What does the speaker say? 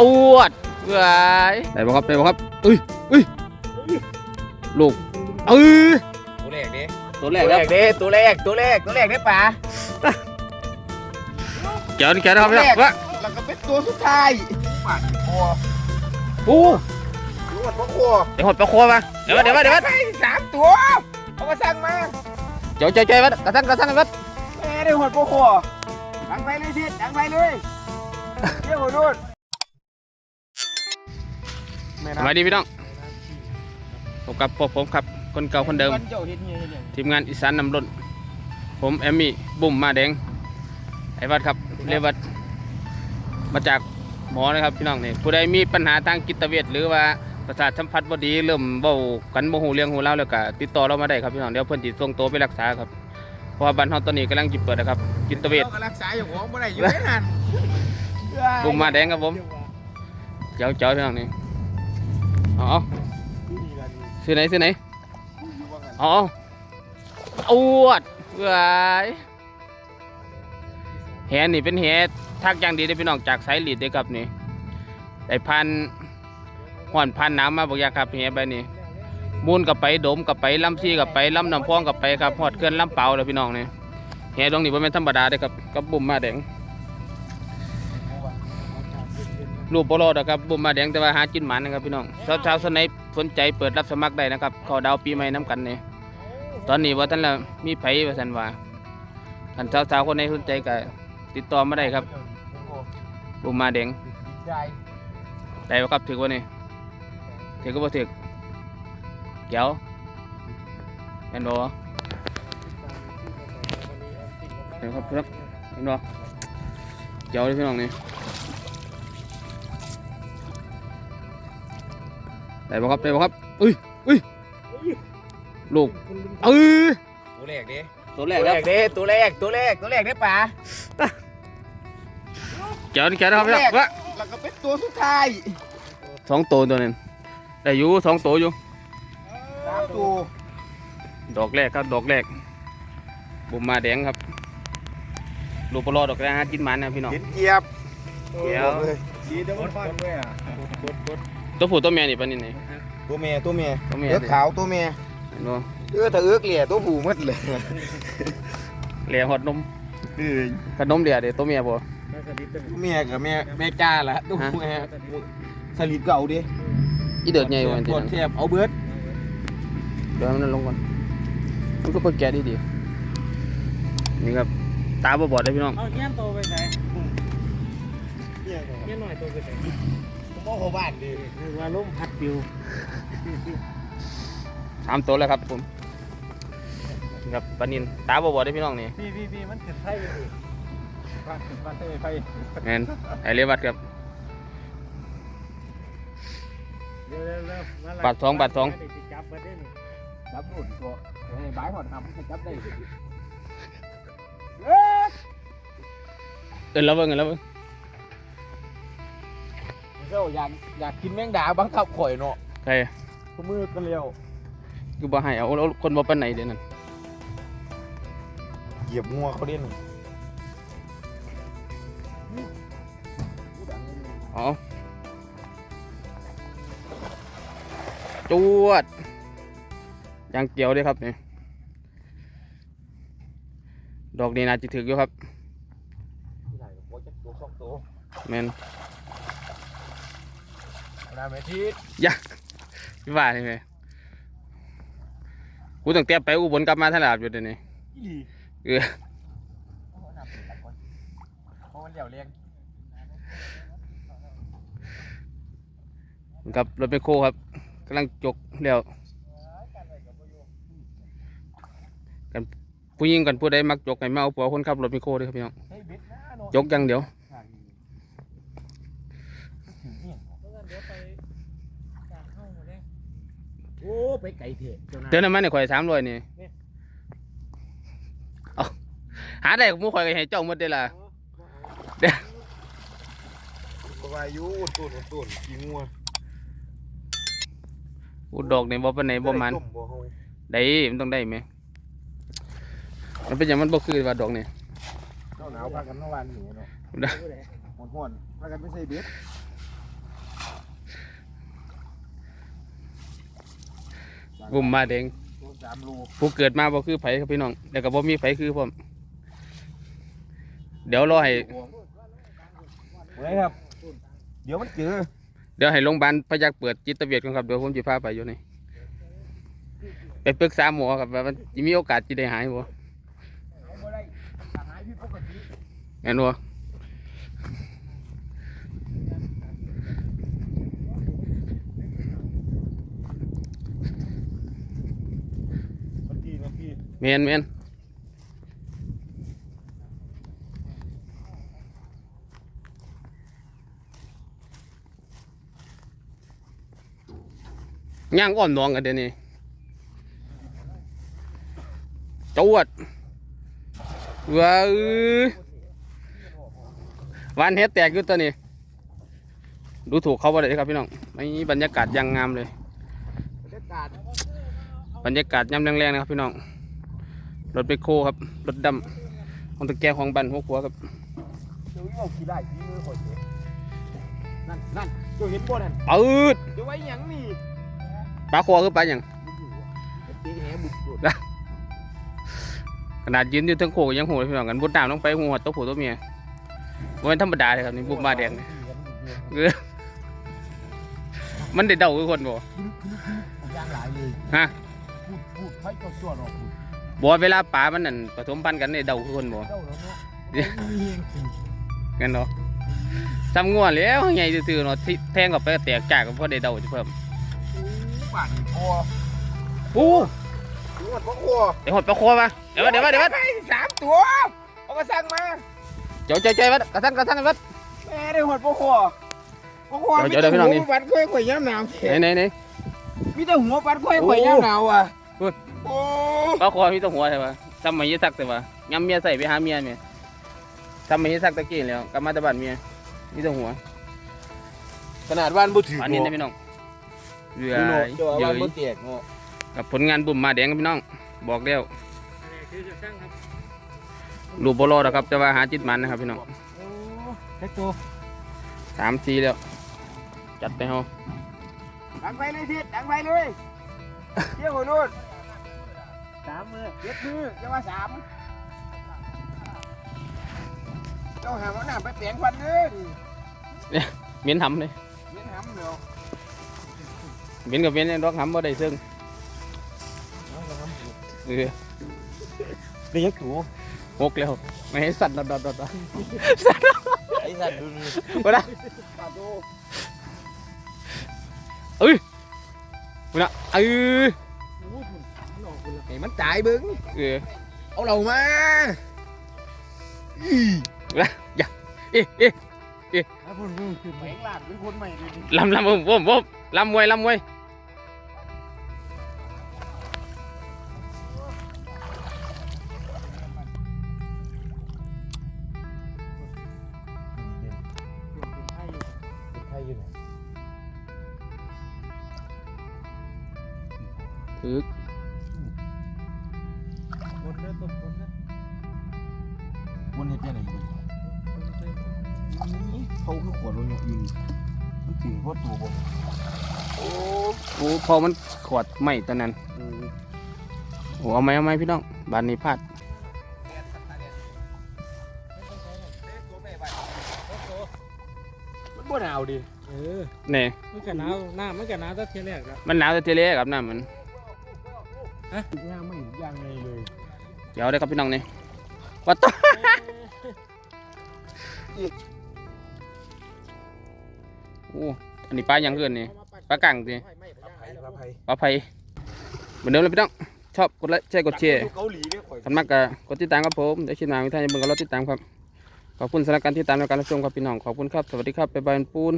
อวดเว้ยได้บ่ครับได้บ่ครับอุ้ยอุ้ยลูกเออตัวแรกดิตัวแรตัวกแรครับกดิตัวแรกตัวแรกตัวแรกได้ป่าเกี่ยวนี่แกนะครับพี่น้องว่าแล้วก็เป็นตัวสุดท้ายป่าคอโอ้รู้ว่าตัวคอเดี๋ยวหดปลาโคมาเดี๋ยวมาเดี๋ยวมาเดี๋ยวมาได้สามตัว เขามาสั่งมาเดี๋ยวเจอเจอวัดกระทันกระทันวัดแม่ได้หัวตัวคอดังไปเลยสิดังไปเลยเดี๋ยวหัวนู่นสวัสดีพี่น้องพบกับพวกผมครับคนเก่าคนเดิมเจ้าเห็นเงี้ยเห็นทีมงานอีสานนำรถผมแอมมี่บุ่มมาแดงไอ้วัดครับเรียกวัดมาจากหมอนะครับพี่น้องนี่ผู้ใดมีปัญหาทางจิตเวชหรือว่า ประสาทสัมผัสบดีเริ่มเบากันโมโหเรื่องหูเล่าแล้วก็ติดต่อเรามาได้ครับพี่น้องเดี๋ยวเพิ่อนจิส่งตัวไปรักษาครับเพราะว่าบ้านเฮาตอนนี้กำลังจิเปิดนะครับจิตเวชเราก็รักษาอยู่ของบ่ได้อยู่ไม่นานบุมมาแดงครับผมเจ้าเจ้าพี่น้องนี่อ๋อซื้อไหนซื้อไหนอ๋ออวดเว้ยแหนี่เป็นแหทักอย่างดีได้พี่น้องจากสายหลีดเด้ครับนี่ได้พัน ห่อนพันน้ำมาบอกอยางครับแหใบนี้มูลกับไปดมกับไปลำซี่กับไปลำน้ำพองกับไปครับหอดเคลื่อนลำเปล่าเลยพี่น้องนี่แหตรงนี้บ่แม่นธรรมดาเด้อครับกับบุ่มมาแดงรูปบอลอดครับบุ่มมาแดงแต่ว่าหากินหมันนะครับพี่น้องสาวๆสนใจสนใจเปิดรับสมัครได้นะครับขอดาวปีใหม่น้ำกันนี่ตอนนี้ว่าท่านละมีไผว่าสันว่าท่านสาวๆคนไหนสนใจก็ติดต่อมาได้ครับบุมมาแดงใช่ได้บ่ครับถือว่านี่ ถือก็บ่ถือเดี๋ยวเห็นบ่เดี๋ยวครับครับเห็นบ่เดี๋ยวเลยพี่น้องนี่ได้บ่ครับได้บ่ครับอุ้ยอุ้ยลูกเออตัวแรกดิตัวแรตัวกแรครับกดิตัวแรกตัวแรกตัวแรกได้ป่าเดี๋ยวนี่แกนะครับพี่น้องว่าแล้วก็เป็นตัวสุดท้ายสองตัวตัวนึง ได้อยู่สองตัวอยู่สามตัวดอกแรกครับดอกแรกบุมมาแดงครับลูกปลอดอกแรกฮะกินมันนะพี่น้อง เห็นเกียบเดี๋ยวดีแต่มันฟันด้วยอะตัวผู้ตัวแม่นี่ปะนี่ไหนตัวเมียตัวเมียตัวแม่เอื้อขาวตัวเมียเห็นบ่เอื้อถ้าเอื้อเกลี่ยตัวผู้หมดเลยเหลียหอดนมเออขนมเหลียเดี๋ยวตัวแม่บ่ตัวเมียกับแม่แม่จ้าละตัวผู้แม่สลิดเก่าดิ อีเดือดใหญ่กว่าอันปที่วดนั่นแสบเอาเบิร์ดเดี๋ยวให้มันลงก่อน มันก็คนแก่ดีดีๆนี่ครับ ตาบ่บอดเลยพี่น้อง เอาเงี้ยโตไปไหนเงี้ยหน่อยโตไปไหนผมบอกเขาบ้านดิว่าล้มพัดปิวสามตัวแล้วครับผมนี่ครับปลานินตาบ่บอดเลยพี่น้องนี่พี่พี่พี่มันขึ้นไฟอยู่ดิบ้านขึ้นบ้านเต้ไฟแม่นไอเรียวัดครับ เร็วเร็วเร็วมละบาทสองบาทสองเดี๋ยวสิจับมาได้นี่รับหนุนตัวให้บ้ายหอดทำจับได้เอินแล้วเบิ่งเอินแล้วเบิ่งเจ้าอยากอยากกินแมงดาบังคับข่อยเนาะใครก็มือกันเร็วกูบ่ให้เอาเอาคนบ่ปานไหนเดี๋ยวนั้นเหยียบงัวเขาเด่นอ๋อ จวดยางเกี่ยวด้วยครับนี่ดอกนี้น่าจะถึกอยู่ครับแมนนาเมทิศพี่ว่านี่ไงกูต้องเตรียมไปอุบลกลับมาตลาดอยู่เดี๋ยวนี้อีหลีเออเพราะมันเหลี่ยวเลี้ยงครับรถเป็นโคครับ กำลังจกเดี๋ยวกันผู้หญิงกันผู้ใดมักจกให้มาเอาผัวคนขับรถเป็นโคด้วยครับพี่น้องเฮ้ยเบ็ดหน้าเนาะจกอย่างเดียวเดี๋ยวไปจากเข้าหมดเลยโอ้ไปไก่เถอะเจ้านาเตือนน้ำมันเนี่ยข่อยสามร้อยนี่เอาหาได้กับหมูข่อยก็ให้เจ้าหมดได้อล่ะก็ว่าอยู่ตุ่นตุ่นกินงัว อุดดอกเนี่ยบ่ปานไหนบ่มันต้บ่เฮาได้มันต้องได้ไหมมันเป็นอย่างมันบ่คือว่าดอกนี่หนาวหนาวพากันเมื่อวานหนีเนาะได้หอนหอนพากันไม่ใช่เบ็ดบุ่มมาแดงตัวสามโลผู้เกิดมาบ่คือไผครับพี่น้องแล้วก็บ่มีไผคือผมเดี๋ยวรอให้ไว้ครับ เดี๋ยวมันเจอ เดี๋ยวให้โรงพยาบาลพยักเปิดจิตเวชก่อนครับเดี๋ยวผมจะพาไปอยู่นี่ไปปรึกษาหมอครับว่ามันสิมีโอกาสจะได้หายบ่แม่นบ่มันดีมันดีแม่นแม่น ย่างอ้อมหนองกันเดี๋ยวนี้จวดว้าวหวานเฮ็ดแตกอยู่ตัวนี้ ดูถูกเขาบ่ได้ครับพี่น้องนี่บรรยากาศอยังงามเลย บรรยากาศบรรยากาศยามแรงๆนะครับพี่น้อง รถไปโคครับ รถดำของตะแกรงของบันหัวขัวครับเดี๋ยวเอาขี้ได้ขี้มือข่อยเจอนั่นนั่นเจ้าเห็นบ่นั่นปืดเดี๋ยวไว้หยังนี่ ปลาคอคือปลาอย่างตีแหบุกโดดขนาดยืนอยู่เทั้งโคกยังโหดพี่น้องกันบดน้ำลงไปหัวตัวผู้ตัวเมียมันเป็นธรรมดาเลยครับนี่บุบมาแดงนี่เออมันได้เดาคือคนบ่ย่างหลายเลยฮะพูดพูดให้เจ้าส่วนออกพูดบ่เวลาปลามันนั่นผสมพันธุ์กันได้เดาคือคนบ่เจ้าแล้วเนาะเดี๋ยวมีเองสิงั้นเนาะจำงัวแล้วใหญ่ซื่อๆเนาะที่แทงกับไปก็แตกจากก็พอได้เดาจะเพิ่ม ป่านคอปูดูมันบ่คอเดี๋ยวหดปลาคอมาเดี๋ยวมาเดี๋ยวมาเดี๋ยวมาไปสามตัวเอามาสั่งมาเจ้าเจ้าเจ้าวัดกระทั่งกระทั่งวัดแม่ได้หดบ่คอบ่คอเดี๋ยวเดี๋ยวพี่น้องนี่มีแต่หัวปัดค่อยข่อยย่ำหนาวไหนไหนไหนมีแต่หัวปัดค่อยข่อยย่ำหนาวอะโอ้ยโอ้ปลาคอมีแตัวหัวใช่ปะทำไมยี่สักแต่ว่ายำเมียใส่ไปหาเมียเมียทำไมยี่สักตะกี้แล้วกลับมาแตะบ้านเมียมีแตัวหัวขนาดวันบ่ถืออันนี้นะพี่น้อง เรือเยเยอะอะบ่เตียกเนาะกับผลงานบุ่มมาแดงครับพี่น้อง บอกแล้วรูปโบโลดครับ แต่ว่าหาจิตมันนะครับพี่น้องโอ้แค่ตัวสามสี่แล้ว จัดไปเฮาดังไปเลยทิศดังไปเลยเที่ยวหัวนู่นสามมือเจ็ดมือจะว่าสามเจ้าหาว่าหน้าไปเปลี่ยนควันเลยเมียนทำเลยเมียนหำเดี๋ยว เมียนกับเมียนเนี่ยดอกทำบ่ได้ซึ่งเออเรียกถูหกแล้วไม่ให้สั่นดอดดอดดอดไอ้สัตว์ดูนี่มาละปาดูมาละเออไอ้มันจ่ายเบิ้งเออเอาเรามามาละอย่าเอ๊ะเอ๊ะไอ้คนรู้คือแมงลาดเป็นคนใหม่เลยลำลำผมผมผมลำมวยลำมวย ถือคนเด้อตบคนเด้อวันนี้เป็นอะไรอยู่เขาคือขวดลงอยู่มันถือว่าตัวผมโอ้โอ้พอมันขวดไหมตอนนั้นโอ้เอาไหมเอาไหมพี่น้องบานนี้พลาดมันบ่หนาวดิเออแน่มันก็หนาวหน้ามันก็หนาวแตั้งเทียแรกแล้วมันหนาวแต่เทเลกับน้ำมัน ย่างไม่ย่างเลยเลยเดี๋ยวได้ครับพี่น้องนี่วัดต่อ โอ้อันนี้ปลาอย่างเกินนี่ปลากังสิไผ่ปลาไผ่ปลาไผ่เหมือนเดิมเลยพี่น้องชอบกดไลค์แชร์กดแชร์เกาหลีเนี่ยข่อยกันมากก็กดติดตามครับผมเดี๋ยวชิดมาวิทยาเบิ่งกับเราติดตามครับขอบคุณสำหรับการติดตามและการรับชมครับพี่น้องขอบคุณครับสวัสดีครับไปบายปูน